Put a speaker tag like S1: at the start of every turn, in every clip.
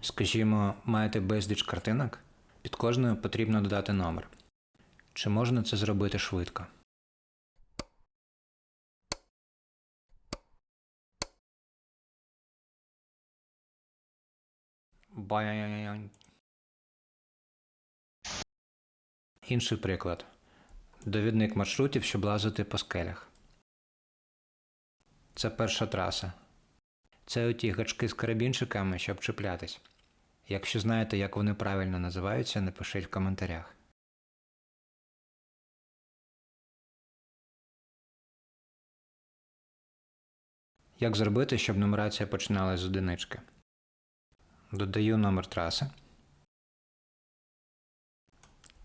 S1: Скажімо, маєте безліч картинок, під кожною потрібно додати номер. Чи можна це зробити швидко? Інший приклад. Довідник маршрутів, щоб лазити по скелях. Це перша траса. Це оті гачки з карабінчиками, щоб чіплятись. Якщо знаєте, як вони правильно називаються, напишіть в коментарях. Як зробити, щоб нумерація починалась з одинички? Додаю номер траси.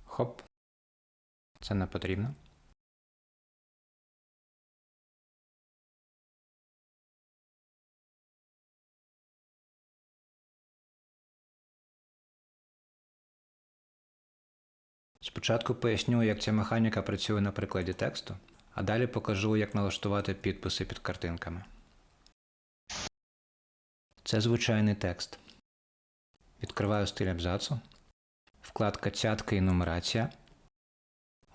S1: Хоп. Це не потрібно. Спочатку поясню, як ця механіка працює на прикладі тексту, а далі покажу, як налаштувати підписи під картинками. Це звичайний текст. Відкриваю стиль абзацу. Вкладка цятка і нумерація.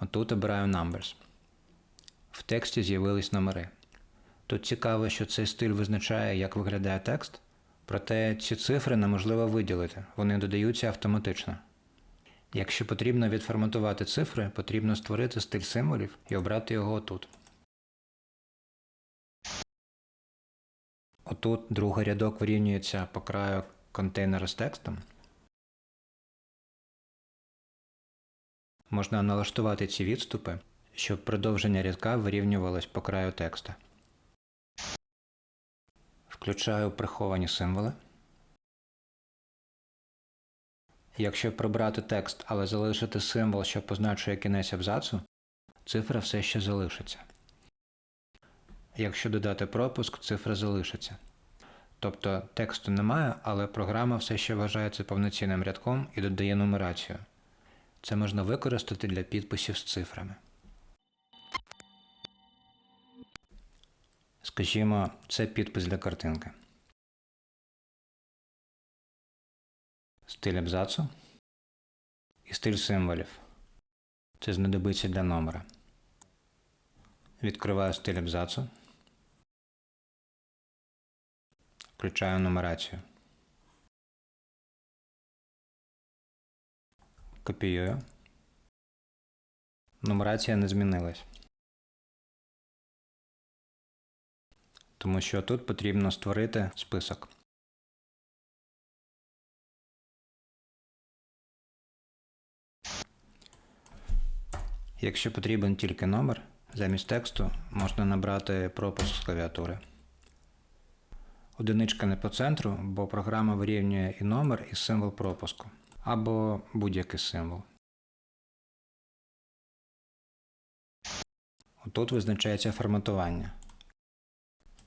S1: Отут обираю Numbers. В тексті з'явились номери. Тут цікаво, що цей стиль визначає, як виглядає текст, проте ці цифри неможливо виділити, вони додаються автоматично. Якщо потрібно відформатувати цифри, потрібно створити стиль символів і обрати його тут. Отут другий рядок вирівнюється по краю контейнера з текстом. Можна налаштувати ці відступи, щоб продовження рядка вирівнювалось по краю текста. Включаю приховані символи. Якщо прибрати текст, але залишити символ, що позначує кінець абзацу, цифра все ще залишиться. Якщо додати пропуск, цифра залишиться. Тобто тексту немає, але програма все ще вважає це повноцінним рядком і додає нумерацію. Це можна використати для підписів з цифрами. Скажімо, це підпис для картинки. Стиль абзацу і стиль символів. Це знадобиться для номера. Відкриваю стиль абзацу. Включаю нумерацію. Копіюю. Нумерація не змінилась. Тому що тут потрібно створити список. Якщо потрібен тільки номер, замість тексту можна набрати пропуск з клавіатури. Одиничка не по центру, бо програма вирівнює і номер, і символ пропуску, або будь-який символ. Тут визначається форматування.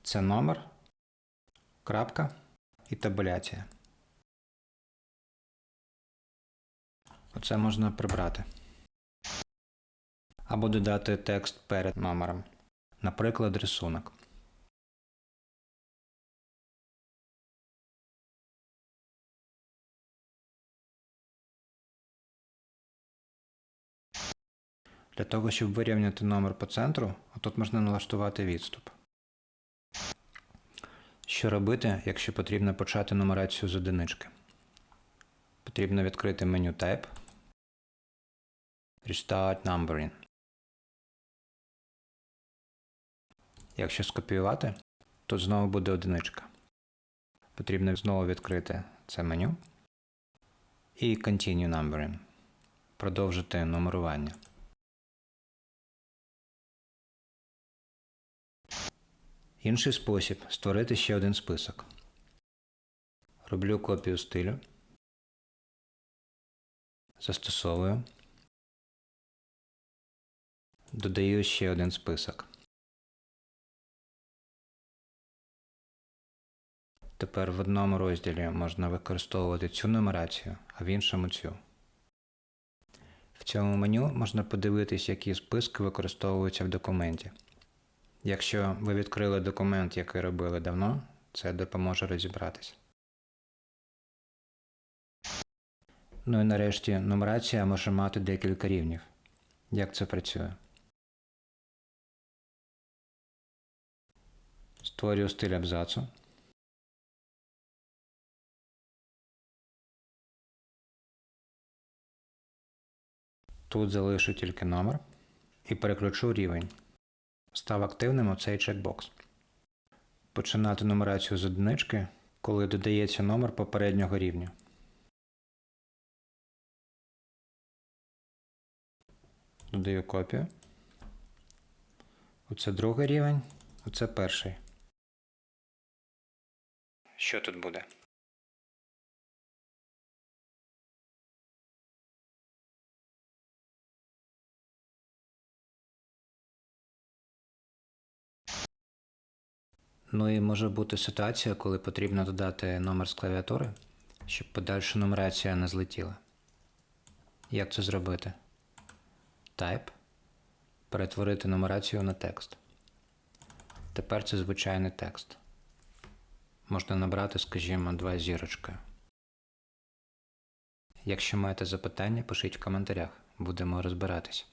S1: Це номер, крапка і табуляція. Оце можна прибрати. Або додати текст перед номером. Наприклад, рисунок. Для того, щоб вирівняти номер по центру, тут можна налаштувати відступ. Що робити, якщо потрібно почати нумерацію з одинички? Потрібно відкрити меню Type. Restart Numbering. Якщо скопіювати, тут знову буде одиничка. Потрібно знову відкрити це меню. І Continue Numbering. Продовжити нумерування. Інший спосіб створити ще один список. Роблю копію стилю. Застосовую. Додаю ще один список. Тепер в одному розділі можна використовувати цю нумерацію, а в іншому цю. В цьому меню можна подивитись, які списки використовуються в документі. Якщо ви відкрили документ, який робили давно, це допоможе розібратись. Ну і нарешті нумерація може мати декілька рівнів. Як це працює? Створюю стиль абзацу. Тут залишу тільки номер і переключу рівень. Став активним оцей чекбокс. Починати нумерацію з одинички, коли додається номер попереднього рівня. Додаю копію. Оце другий рівень, оце перший. Що тут буде? Ну і може бути ситуація, коли потрібно додати номер з клавіатури, щоб подальша нумерація не злетіла. Як це зробити? Type. Перетворити нумерацію на текст. Тепер це звичайний текст. Можна набрати, скажімо, два зірочки. Якщо маєте запитання, пишіть в коментарях. Будемо розбиратись.